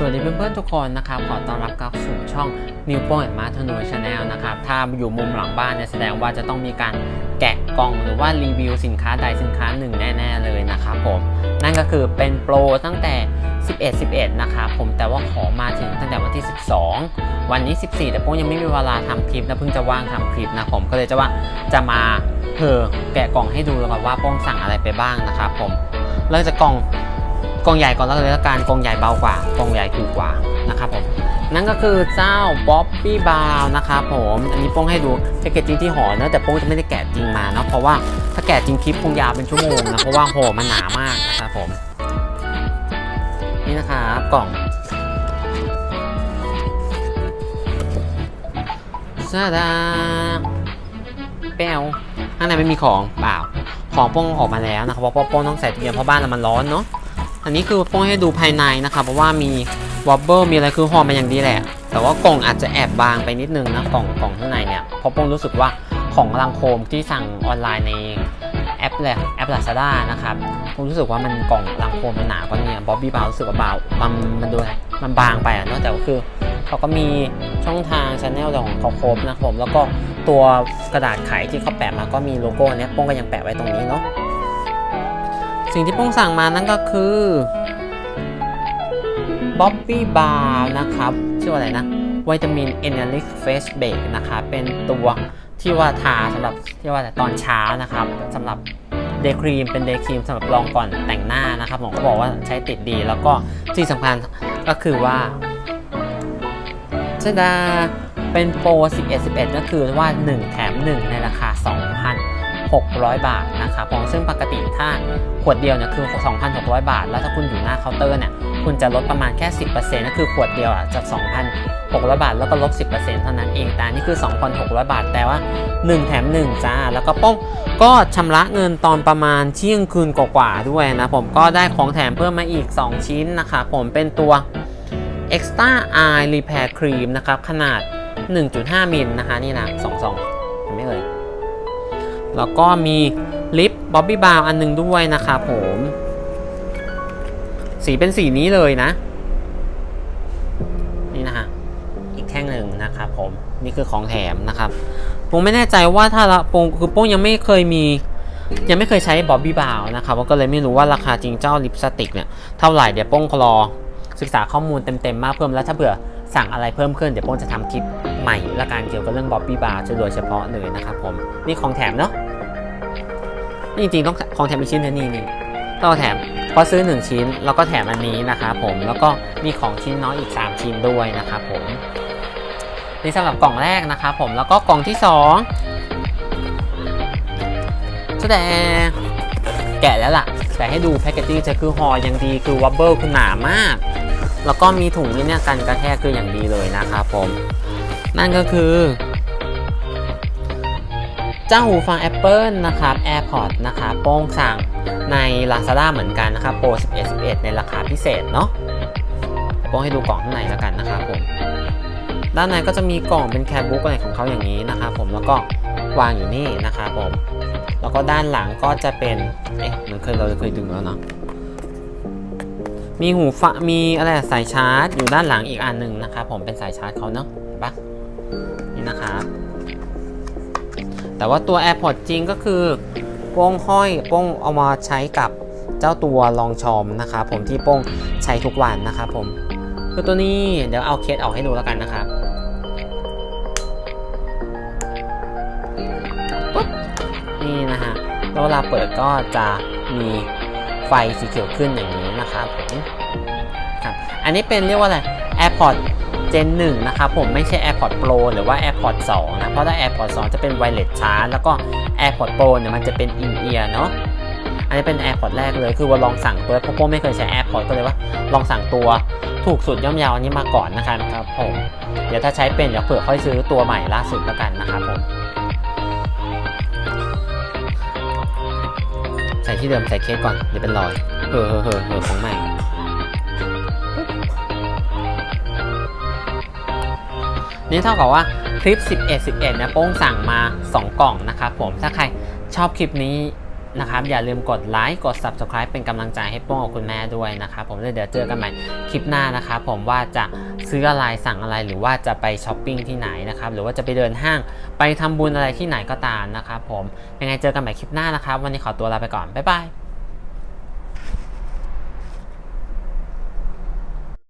สวัสดีเพื่อนๆทุกคนนะครับขอต้อนรับเข้าสู่ช่องนิวโป้งแอนมาทนูชาแนลนะครับถ้าอยู่มุมหลังบ้านเนี่ยแสดงว่าจะต้องมีการแกะกล่องหรือว่ารีวิวสินค้าใดสินค้าหนึ่งแน่ๆเลยนะครับผมนั่นก็คือเป็นโปรตั้งแต่ 11 11 นะครับผมแต่ว่าขอมาถึงตั้งแต่วันที่ 12 วันนี้ 14 แต่โป้งยังไม่มีเวลาทำคลิปนะเพิ่งจะว่างทำคลิปนะผมก็เลยจะว่าจะมาเออแกะกล่องให้ดูแล้วกันว่าโป้งสั่งอะไรไปบ้างนะครับผมเริ่มจากกล่อง กล่องใหญ่ก่อนแล้วกันเลยละกันกล่องใหญ่เบากว่ากล่องใหญ่ถูกกว่านะครับผมนั่นก็คือเจ้าบ๊อบบี้บาวนะครับผมอันนี้โป้งให้ดูแพคเกจจิ้งที่ห่อนะแต่โป้งจะไม่ได้แกะจริงมาเนาะเพราะว่าถ้าแกะจริงคลิปคงยาวเป็นชั่วโมงนะเพราะว่าห่อมันหนามากนะครับผมนี่นะครับกล่องซาดาแป้วข้างในไม่มีของเปล่าของโป้งออกมาแล้วนะครับเพราะโป้งต้องใส่ตู้เย็นเพราะบ้านเรามันร้อนเนาะ อันนี้คือป้องให้ดูภายในนะครับเพราะว่ามีวอบเบิลมีอะไรคือห่อมาอย่างดีแหละ แต่ว่ากล่องอาจจะแอบบางไปนิดนึงนะกล่องกล่องข้างในเนี่ยเพราะป้องรู้สึกว่าของลังโคมที่สั่งออนไลน์ในแอปเลยแอป Lazada นะครับผมรู้สึกว่ามันกล่องลังโคมมันหนากว่านี่ยบ๊อบบี้บารู้สึกว่าเบามันมันดูมันบางไปอะนอะแต่ก็คือเขาก็มีช่องทางช anel ของเขาครบนะผมแล้วก็ตัวกระดาษไขที่เขาแปะมาก็มีโลโก้เนี้ยป้องก็ยังแปะไว้ตรงนี้เนาะ สิ่งที่ป้งสั่งมานั่นก็คือบ๊อบบี้บาร์นะครับชื่อว่าอะไรนะวิตามินเอเนลิกเฟสเบกนะครับเป็นตัวที่ว่าทาสำหรับที่ว่าแต่ตอนเช้านะครับสำหรับเดย์ครีมเป็นเดย์ครีมสำหรับรองก่อนแต่งหน้านะครับผมก็บอกว่าใช้ติดดีแล้วก็ที่สำคัญก็คือว่าชดาเป็นโปร 11 11 ก็คือว่า 1 แถม 1 ในราคา 600 บาทนะครับผมซึ่งปกติถ้าขวดเดียวเนี่ยคือ 2,600 บาท แล้วถ้าคุณอยู่หน้าเคาน์เตอร์เนี่ยคุณจะลดประมาณแค่ 10%ก็คือขวดเดียวอะจาก 2,600 บาท แล้วก็ลบ 10%เท่านั้นเองแต่นี่คือ 2,600 บาท แต่ว่า 1 แถม 1 จ้า แล้วก็ป้องก็ชำระเงินตอนประมาณเที่ยงคืนกว่าๆด้วยนะผมก็ได้ของแถมเพิ่มมาอีก 2 ชิ้นนะคะผมเป็นตัว Extra Eye Repair Cream นะครับขนาด 1.5 มิลนะคะนี่นะ2 แล้วก็มีลิปบ๊อบบี้บาวอันหนึงด้วยนะครับผม สีเป็นสีนี้เลยนะ นี่นะฮะอีกแท่งหนึ่งนะครับผม นี่คือของแถมนะครับผมไม่แน่ใจว่าถ้าละปงคือป้งยังไม่เคยมียังไม่เคยใช้บ๊อบบี้บาวนะครับก็เลยไม่รู้ว่าราคาจริงเจ้าลิปสติกเนี่ยเท่าไหร่เดี๋ยวป้งรอศึกษาข้อมูลเต็มๆมากเพิ่มแล้วถ้าเผื่อสั่งอะไรเพิ่มขึ้นเดี๋ยวป้งจะทำคลิป หม่ละกันเกี่ยวกับเรื่องบ๊อบบี้บาวโดยเฉพาะเลยนะครับผมนี่ของแถมเนาะนี่จริงๆต้องของแถมอีกชิ้นนะนี่นี่ต้องแถมเพราะซื้อ 1 ชิ้นแล้วก็แถมอันนี้นะครับผมแล้วก็มีของชิ้นน้อยอีก 3 ชิ้นด้วยนะครับผมนี่สำหรับกล่องแรกนะครับผมแล้วก็กล่องที่2แสดงแกะแล้วล่ะ แต่ให้ดูแพคเกจจิ้งจะคือห่ออย่างดีคือวับเบิลคือหนามาก แล้วก็มีถุงนี่เนี่ยกันกระแทกคืออย่างดีเลยนะครับผม นั่นก็คือ เจ้าหูฟัง Apple นะครับ AirPods นะครับโป้งสั่งใน Lazada เหมือนกันนะครับโปร11 11 ในราคาพิเศษเนาะโป้งให้ดูกล่องข้างในแล้วกันนะครับผมด้านในก็จะมีกล่องเป็นแคบุ๊กอะไรของเขาอย่างนี้นะครับผมแล้วก็วางอยู่นี่นะครับผม แล้วก็ด้านหลังก็จะเป็นเอ๊ะมันเคยเราเคยดึงแล้วเนาะมีหูฟังมีอะไรสายชาร์จอยู่ด้านหลังอีกอันหนึ่งนะครับผมเป็นสายชาร์จเขาเนาะปะ นะครับ แต่ว่าตัว AirPods จริงก็คือโป้งห้อยโป้งเอามาใช้กับเจ้าตัวลองชอมนะครับผมที่โป้งใช้ทุกวันนะครับผมคือตัวนี้เดี๋ยวเอาเคสออกให้ดูแล้วกันนะครับปุ๊บนี่นะฮะแล้วเวลาเปิดก็จะมีไฟสีเขียวขึ้นอย่างนี้นะครับผมครับ อันนี้เป็นเรียกว่าอะไร AirPods Gen 1 นะครับผมไม่ใช่ AirPods Pro หรือว่า AirPods 2 นะ เพราะถ้า AirPods 2 จะเป็น Wireless Charge แล้วก็ AirPods Pro เนี่ยมันจะเป็น In Ear เนาะอันนี้เป็น AirPods แรกเลยคือว่าลองสั่งเปิดเพราะโป้ไม่เคยใช้ AirPods ก็เลยว่าลองสั่งตัวถูกสุดย่อมเยาวอันนี้มาก่อนนะครับครับผมเดี๋ยวถ้าใช้เป็นเดี๋ยวเผื่อค่อยซื้อตัวใหม่ล่าสุดแล้วกันนะครับผมใส่ที่เดิมใส่เคสก่อนเดี๋ยวเป็นรอยเฮ้อเฮ้อเอเฮ้อของใหม่ นี่เท่ากับว่าคลิป 11 11นะโป้งสั่งมา 2 กล่องนะครับผมถ้าใครชอบคลิปนี้นะครับอย่าลืมกดไลค์กด subscribe เป็นกำลังใจให้โป้งกับคุณแม่ด้วยนะครับผมเดี๋ยวเจอกันใหม่คลิปหน้านะครับผมว่าจะซื้ออะไรสั่งอะไรหรือว่าจะไปช้อปปิ้งที่ไหนนะครับหรือว่าจะไปเดินห้างไปทำบุญอะไรที่ไหนก็ตามนะครับผมยังไงเจอกันใหม่คลิปหน้านะครับ วันนี้ขอตัวลาไปก่อนบ๊ายบาย